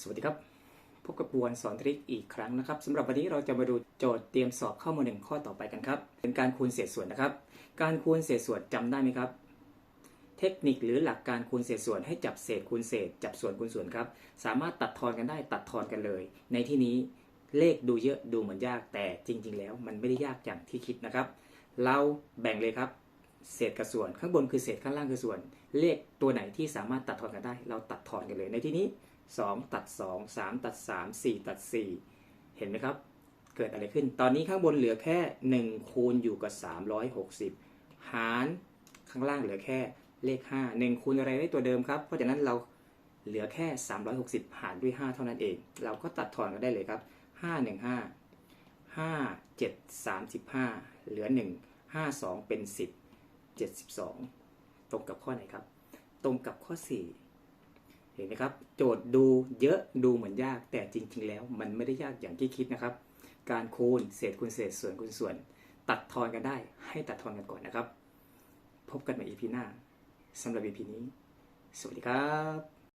สวัสดีครับ พบกับปวนสอนทริคอีกครั้งนะครับสำหรับวันนี้เราจะมาดูโจทย์เตรียมสอบข้ามาหนึ่งข้อต่อไปกันครับ เป็นการคูณเศษส่วนนะครับ การคูณเศษส่วนจำได้ไหมครับ เทคนิคหรือหลักการคูณเศษส่วนให้จับเศษคูณเศษ จับส่วนคูณส่วนครับ สามารถตัดทอนกันได้ตัดทอนกันเลย ในที่นี้เลขดูเยอะดูเหมือนยากแต่จริง ๆ แล้ว มันไม่ได้ยากอย่างที่คิดนะครับ เราแบ่งเลยครับ เศษกับส่วน ข้างบนคือเศษข้างล่างคือส่วน เลขตัวไหนที่สามารถตัดทอนกันได้ เราตัดทอนกันเลยในที่นี้ 2 ตัด 2 3 ตัด 3 4 ตัด 4 เห็นไหมครับ เกิดอะไรขึ้น ตอนนี้ข้างบนเหลือแค่ 1 คูณอยู่กับ 360 หารข้างล่างเหลือแค่เลข 5 1 คูณอะไรได้ตัวเดิมครับ เพราะฉะนั้นเราเหลือแค่ 360 หารด้วย 5 เท่านั้นเอง เราก็ตัดทอนกันได้เลยครับ 5 1 5 5 7 35 เหลือ 1 5 2 เป็น 10 72 ตรงกับข้อไหนครับ ตรงกับข้อ 4 เห็นไหมครับ โจทย์ดูเยอะดูเหมือนยากแต่จริง ๆ แล้วมันไม่ได้ยากอย่างที่คิดนะครับ การคูณเศษคูณเศษส่วนคูณส่วน ตัดทอนกันได้ ให้ตัดทอนกันก่อนนะครับ พบกันใหม่ EP หน้าสำหรับ EP นี้ สวัสดีครับ